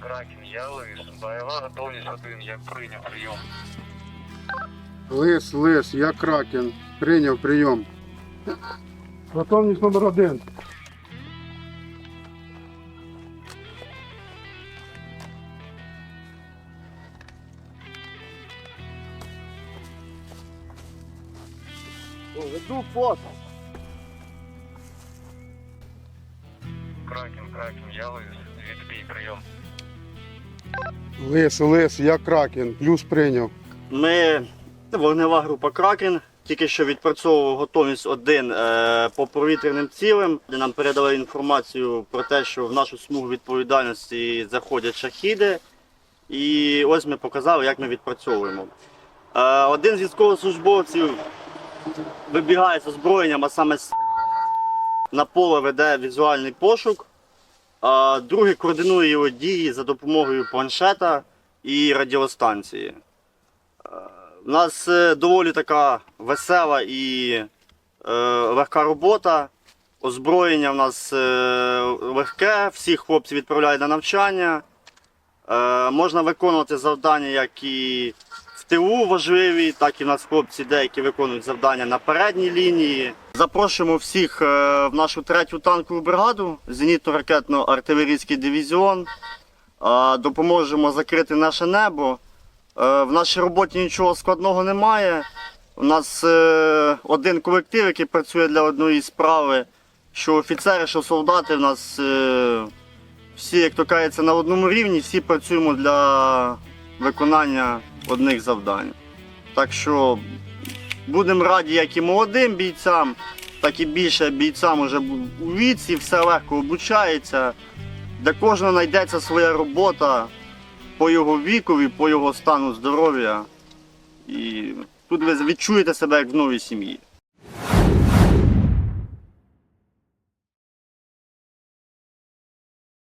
Кракен, я Лис. Бойова готовність один, я прийняв прийом. Лис, лис, я кракен. Прийняв прийом. Готовність номер один. Веду фото. Кракен, Кракен, я Лис. Відбій, прийом. Лис, лис, я кракен. Плюс прийняв. Ми вогнева група Кракен. Тільки що відпрацьовував готовність один е, по повітряним цілям, нам передали інформацію про те, що в нашу смугу відповідальності заходять шахіди. І ось ми показали, як ми відпрацьовуємо. Е, один з військовослужбовців вибігає з озброєнням, а саме на поле веде візуальний пошук, а другий координує його дії за допомогою планшета і радіостанції. У нас е, доволі така весела і е, легка робота. Озброєння в нас е, легке, всіх хлопців відправляють на навчання. Е, можна виконувати завдання як і в тилу важливі, так і в нас хлопці деякі виконують завдання на передній лінії. Запрошуємо всіх е, в нашу третю танкову бригаду, зенітно-ракетно-артилерійський дивізіон. Е, допоможемо закрити наше небо. Е, В нашій роботі нічого складного немає. У нас один колектив, який працює для одної справи. Що офіцери, що солдати, у нас всі, як то кажеться, на одному рівні, всі працюємо для виконання одних завдань. Так що будемо раді як і молодим бійцям, так і більше бійцям уже у віці, все легко обучається. Для кожного знайдеться своя робота по його вікові, по його стану здоров'я. І тут ви відчуєте себе як в новій сім'ї.